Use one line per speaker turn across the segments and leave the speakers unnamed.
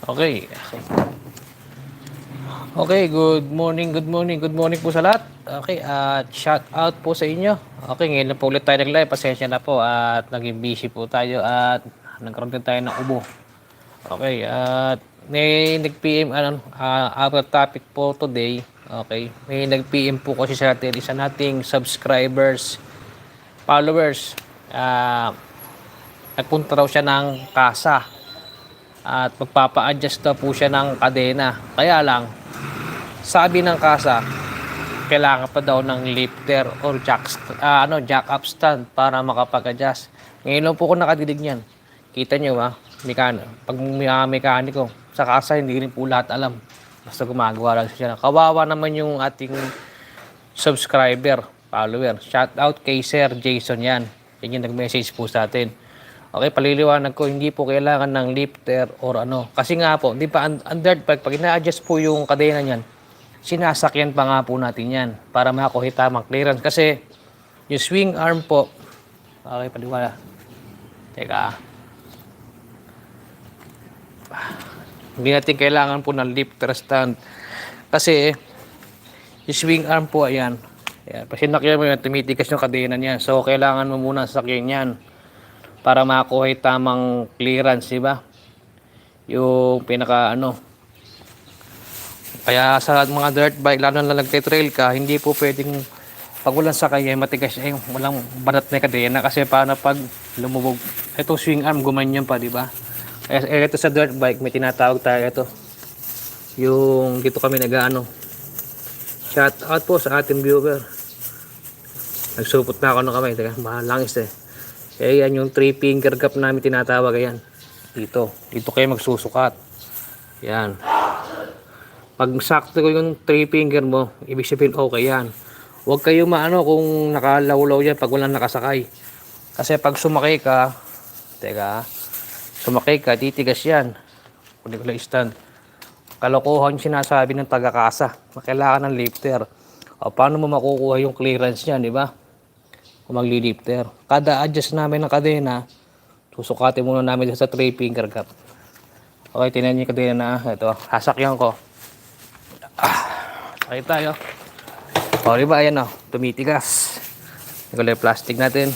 Okay. Okay, good morning, good morning, good morning po sa lahat. Okay, at shout out po sa inyo. Okay, ngayon na po ulit tayo nag-live. Pasensya na po at naging busy po tayo at nagkaroon din tayo ng ubo. Okay, at may nag-PM, ano, uh, our topic po today. Okay, may nag-PM po kasi sa atin, isa nating subscribers, followers. Ah, nagpunta raw siya ng kasa at magpapa-adjust daw po siya ng kadena. Kaya lang, sabi ng kasa, kailangan pa daw ng lifter or jack, ah, ano, jack up stand para makapag-adjust. Ngayon lang po ako nakadidig niyan. Kita niyo ba? Mekan pag mga mekaniko, sa kasa hindi rin po lahat alam. Basta gumagawa lang siya. Kawawa naman yung ating subscriber, follower. Shout out kay Sir Jason yan. Yan yung nag-message po sa atin. Okay, paliliwanag ko, hindi po kailangan ng lifter or ano. Kasi nga po, di un- under pag, pag ina-adjust po yung kadena niyan, sinasakyan pa nga po natin yan para makakuha tamang clearance. Kasi yung swing arm po, okay, paliwala. Teka. Hindi natin kailangan po ng lifter stand. Kasi yung swing arm po, ayan. Ayan. Pag sinakyan mo yan, tumitigas yung kadena niya. So, kailangan mo muna sakyan yan para makakuha yung tamang clearance, di ba? Yung pinaka ano. Kaya sa mga dirt bike, lalo na nagte-trail ka, hindi po pwedeng pag walang sakay, eh, matigas eh, walang banat na kadena kasi paano pag lumubog. Ito swing arm, gumanyan pa, di ba? Eh, ito sa dirt bike, may tinatawag tayo ito. Yung dito kami nag-ano. Shout out po sa ating viewer. Nagsupot na ako ng kamay. Teka, mahalangis eh. Kaya yan yung three finger gap namin tinatawag. Ayan. Dito. Dito kayo magsusukat. Yan. Pag sakto ko yung three finger mo, ibig sabihin okay yan. Huwag kayo maano kung nakalawlaw yan pag walang nakasakay. Kasi pag sumakay ka, teka, sumakay ka, titigas yan. Kunin ko lang stand. Kalokohan yung sinasabi ng taga-kasa. Kailangan ng lifter. O, paano mo makukuha yung clearance niyan, di ba? Kung magli-lifter. Kada adjust namin ng kadena, susukatin muna namin sa 3 finger gap. Okay, tinan niyo yung kadena na. Ito, sasakyan ko. Ah, sakit tayo. O, di ba? Ayan o, tumitigas. Yung plastic natin.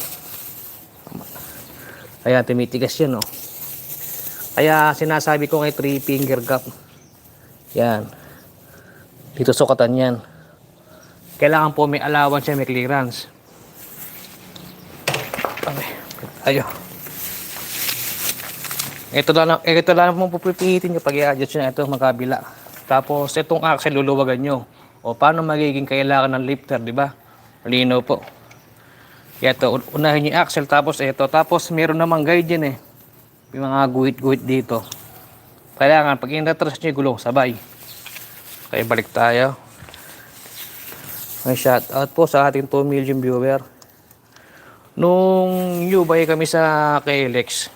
Ayan, tumitigas yan o. Kaya sinasabi ko kay 3 finger gap. Yan. Dito sukatan yan. Kailangan po may allowance siya, may clearance. Okay. Ayo. Ito lang, ito lang mo pupipihitin kapag i-adjust nyo ito magkabila. Tapos itong axle luluwagan nyo. O paano magiging kailangan ng lifter, di ba? Lino po. Ito, unahin yung axle tapos ito. Tapos meron namang guide yan eh. May mga guhit-guhit dito. Kailangan pag in-retrace nyo yung gulong, sabay. Okay, balik tayo. May shout out po sa ating 2 million viewer. Nung buy kami sa KLX,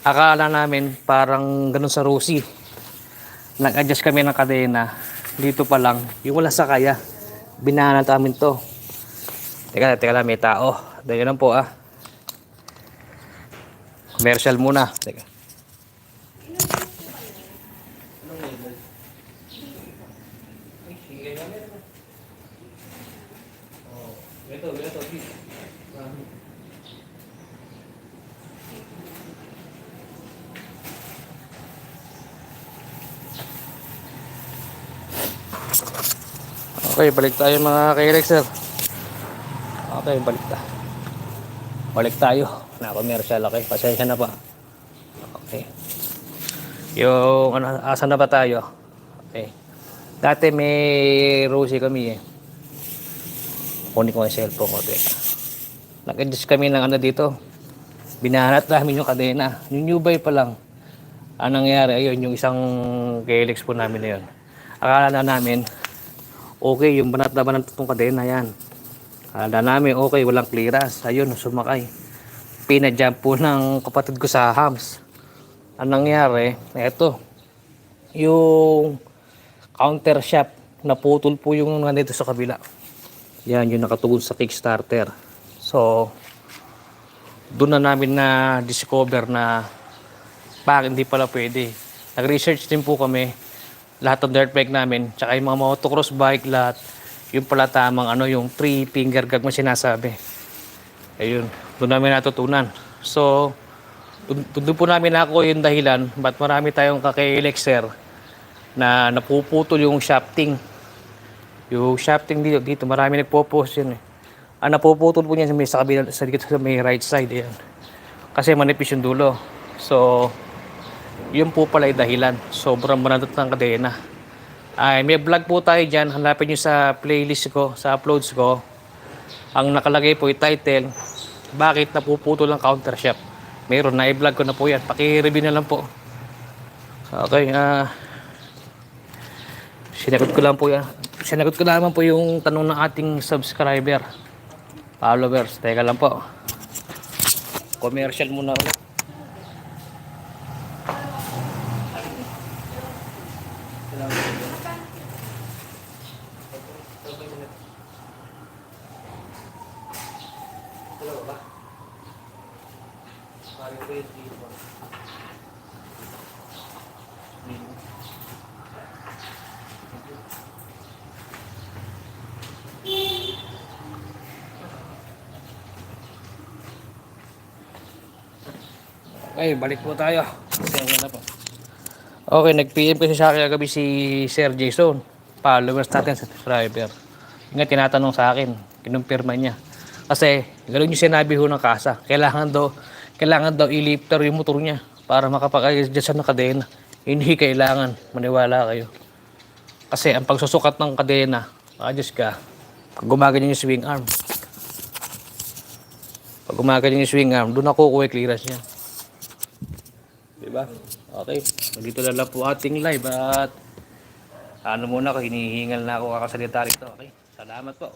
akala namin parang ganun sa Rusi. Nag-adjust kami ng kadena. Dito pa lang, yung wala sa kaya, binahan namin to. Teka, teka lang, may tao. Dahil lang po ah. Commercial muna. Teka. Ito, ito, Okay, balik tayo mga kairex sir. Okay, balik ta. Balik tayo. Na commercial okay. Pasensya na pa. Okay. Yung ano, asan na ba tayo? Okay. Dati may Rosie kami eh. Kunin ko yung cellphone ko. Teka. Nag-adjust kami ng ano dito. Binahanat namin yung kadena. Yung new buy pa lang. Anong nangyari? Ayun, yung isang KLX po namin na yun. Akala na namin, okay, yung banat na banat itong kadena yan. Akala namin, okay, walang clearance. Ayun, sumakay. Pinajump po ng kapatid ko sa hams. Anong nangyari? Eto, yung counter shaft, naputol po yung nandito sa kabila. Yan, yung nakatugon sa Kickstarter. So, doon na namin na discover na bakit hindi pala pwede. nag-research din po kami lahat ng dirt bike namin, tsaka yung mga motocross bike lahat, yung pala tamang ano, yung three finger gag mo sinasabi. Ayun, doon namin natutunan. So, doon po namin ako yung dahilan ba't marami tayong kaka-elixir na napuputol yung shafting. Yung shafting dito, dito marami nagpo-post yun eh. Ang napuputol po niya sa may, sa, kabila, sa, sa may right side, ayan. Kasi manipis yung dulo. So, yun po pala yung dahilan. Sobrang manadot ng kadena. Ay, may vlog po tayo dyan. Hanapin nyo sa playlist ko, sa uploads ko. Ang nakalagay po yung title, Bakit napuputol ang counter shaft? Meron na, i-vlog ko na po yan. Paki-review na lang po. Okay, ah... sinagot ko lang po yan. Sinagot ko naman po yung tanong ng ating subscriber. Followers. Teka lang po. Commercial muna ulit. Okay, balik po tayo. Na po. Okay, nag-PM kasi sa akin kagabi si Sir Jason. Followers natin sa subscriber. Nga tinatanong sa akin, kinumpirma niya. Kasi, gano'n yung sinabi ho ng kasa. Kailangan daw, kailangan daw i-lifter yung motor niya para makapag-adjust ng kadena. Hindi kailangan, maniwala kayo. Kasi ang pagsusukat ng kadena, adjust ka, pag gumaganyan yung swing arm. Pag gumaganyan yung swing arm, doon ako kuha clearance niya. Diba? Okay. Nandito na lang po ating live at ano muna ako, hinihingal na ako kakasalita rito. Okay. Salamat po.